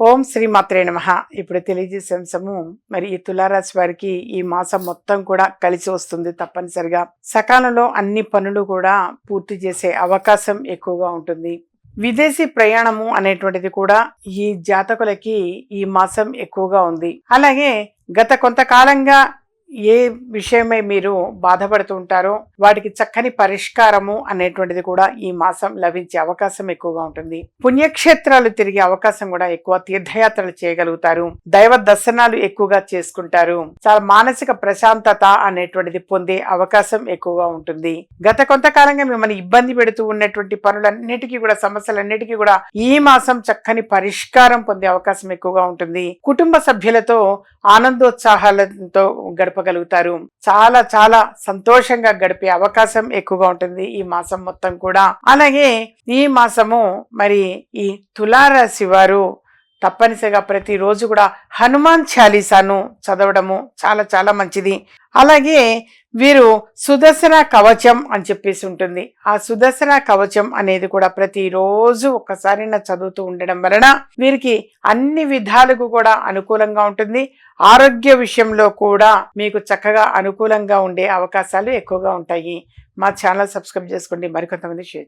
ఓం శ్రీ మాత్రే నమ. ఇప్పుడు తెలియజేసే అంశము మరి ఈ తులారాశి వారికి ఈ మాసం మొత్తం కూడా కలిసి వస్తుంది తప్పనిసరిగా. సకాలంలో అన్ని పనులు కూడా పూర్తి చేసే అవకాశం ఎక్కువగా ఉంటుంది. విదేశీ ప్రయాణము అనేటువంటిది కూడా ఈ జాతకులకి ఈ మాసం ఎక్కువగా ఉంది. అలాగే గత కొంతకాలంగా ఏ విషయమై మీరు బాధపడుతూ ఉంటారో వాటికి చక్కని పరిష్కారము అనేటువంటిది కూడా ఈ మాసం లభించే అవకాశం ఎక్కువగా ఉంటుంది. పుణ్యక్షేత్రాలు తిరిగే అవకాశం కూడా ఎక్కువ. తీర్థయాత్రలు చేయగలుగుతారు. దైవ దర్శనాలు ఎక్కువగా చేసుకుంటారు. చాలా మానసిక ప్రశాంతత అనేటువంటిది పొందే అవకాశం ఎక్కువగా ఉంటుంది. గత కొంతకాలంగా మిమ్మల్ని ఇబ్బంది పెడుతూ ఉన్నటువంటి పనులన్నిటికీ కూడా సమస్యలన్నిటికీ కూడా ఈ మాసం చక్కని పరిష్కారం పొందే అవకాశం ఎక్కువగా ఉంటుంది. కుటుంబ సభ్యులతో ఆనందోత్సాహాలతో గడపగలుగుతారు చాలా చాలా సంతోషంగా గడిపే అవకాశం ఎక్కువగా ఉంటుంది ఈ మాసం మొత్తం కూడా. అలాగే ఈ మాసము మరి ఈ తులారాశి వారు తప్పనిసరిగా ప్రతిరోజు కూడా హనుమాన్ చాలీసాను చదవడము చాలా చాలా మంచిది. అలాగే వీరు సుదర్శన కవచం అని చెప్పేసి ఉంటుంది. ఆ సుదర్శన కవచం అనేది కూడా ప్రతిరోజు ఒక్కసారైనా చదువుతూ ఉండడం వలన వీరికి అన్ని విధాలకు కూడా అనుకూలంగా ఉంటుంది. ఆరోగ్య విషయంలో కూడా మీకు చక్కగా అనుకూలంగా ఉండే అవకాశాలు ఎక్కువగా ఉంటాయి. మా ఛానల్ సబ్స్క్రైబ్ చేసుకోండి. మరికొంతమంది షేర్